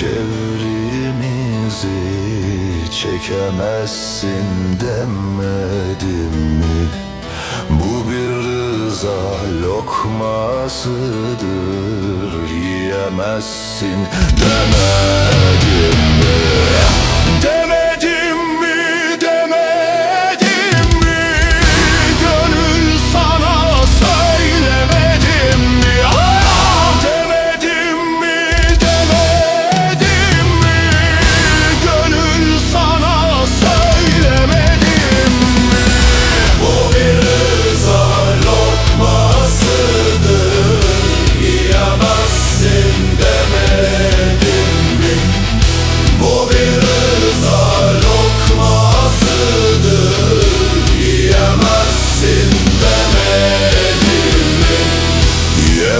Çevrimizi çekemezsin demedim mi? Bu bir rıza lokmasıdır Yiyemezsin demedim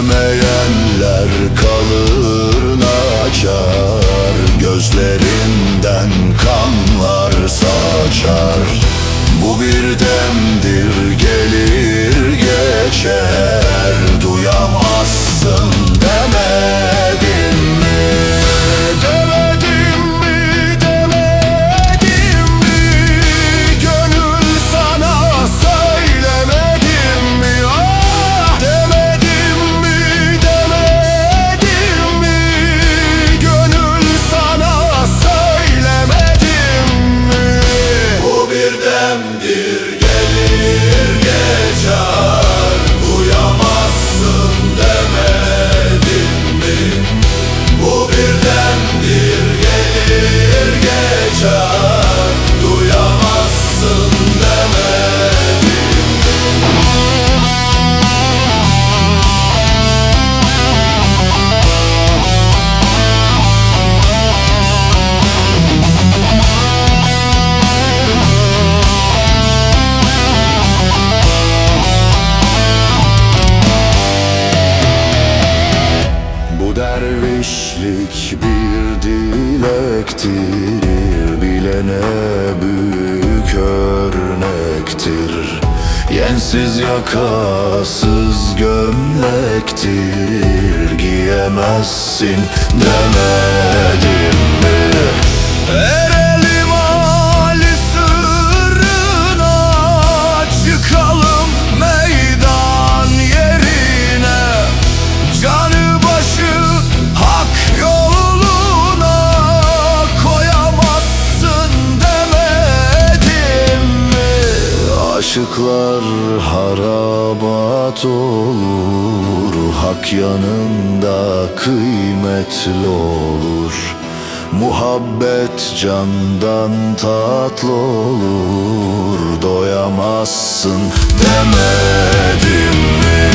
Yemeyenler kalır naçar Gözlerinden kanlar saçar. Bu bir demdir gelir geçer Duyamazsın dervişlik bir dilektir Bilene büyük örnektir Yensiz yakasız gömlektir Giyemezsin demedim mi? Erelim Aşıklar harabat olur Hak yanında kıymetli olur Muhabbet candan tatlı olur Doyamazsın demedim mi?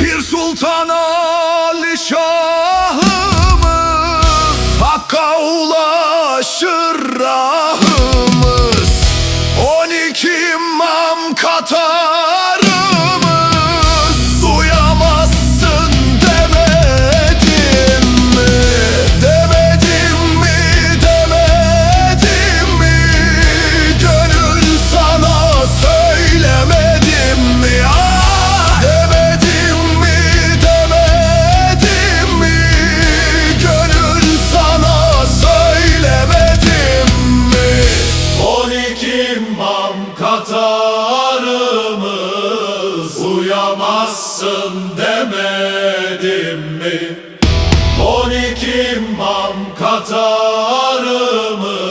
Bir Sultan Satarımız duyamazsın demedim mi? Demedim mi? Demedim mi? Gönül sana söylemedim mi? Ah! Demedim mi? Demedim mi? Gönül sana söylemedim mi? 12 mam katar kalsın demedim mi? 12 imam Katar'ımı